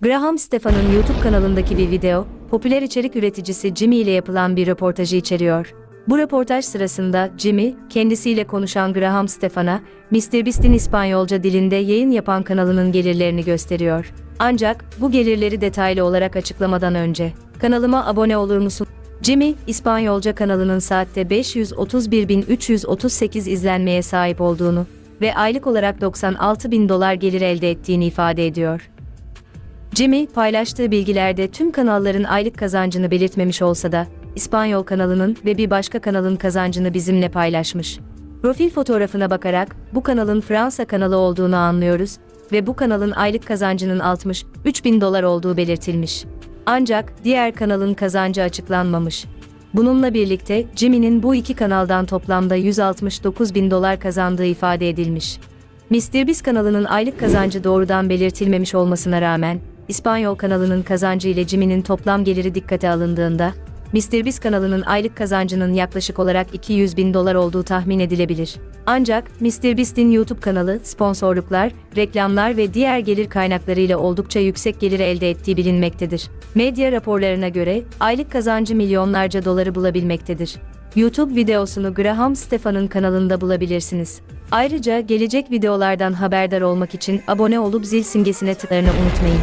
Graham Stefan'ın YouTube kanalındaki bir video, popüler içerik üreticisi Jimmy ile yapılan bir röportajı içeriyor. Bu röportaj sırasında Jimmy, kendisiyle konuşan Graham Stefan'a, MrBeast'in İspanyolca dilinde yayın yapan kanalının gelirlerini gösteriyor. Ancak bu gelirleri detaylı olarak açıklamadan önce, kanalıma abone olur musun? Jimmy, İspanyolca kanalının saatte 531.338 izlenmeye sahip olduğunu ve aylık olarak 96 bin dolar gelir elde ettiğini ifade ediyor. Jimmy paylaştığı bilgilerde tüm kanalların aylık kazancını belirtmemiş olsa da İspanyol kanalının ve bir başka kanalın kazancını bizimle paylaşmış. Profil fotoğrafına bakarak bu kanalın Fransa kanalı olduğunu anlıyoruz ve bu kanalın aylık kazancının 63 bin dolar olduğu belirtilmiş. Ancak diğer kanalın kazancı açıklanmamış. Bununla birlikte Jimmy'nin bu iki kanaldan toplamda 169 bin dolar kazandığı ifade edilmiş. MrBeast kanalının aylık kazancı doğrudan belirtilmemiş olmasına rağmen, İspanyol kanalının kazancı ile Jimmy'nin toplam geliri dikkate alındığında, MrBeast kanalının aylık kazancının yaklaşık olarak 200 bin dolar olduğu tahmin edilebilir. Ancak MrBeast'in YouTube kanalı, sponsorluklar, reklamlar ve diğer gelir kaynaklarıyla oldukça yüksek gelir elde ettiği bilinmektedir. Medya raporlarına göre aylık kazancı milyonlarca doları bulabilmektedir. YouTube videosunu Graham Stefan'ın kanalında bulabilirsiniz. Ayrıca gelecek videolardan haberdar olmak için abone olup zil simgesine tıklarını unutmayın.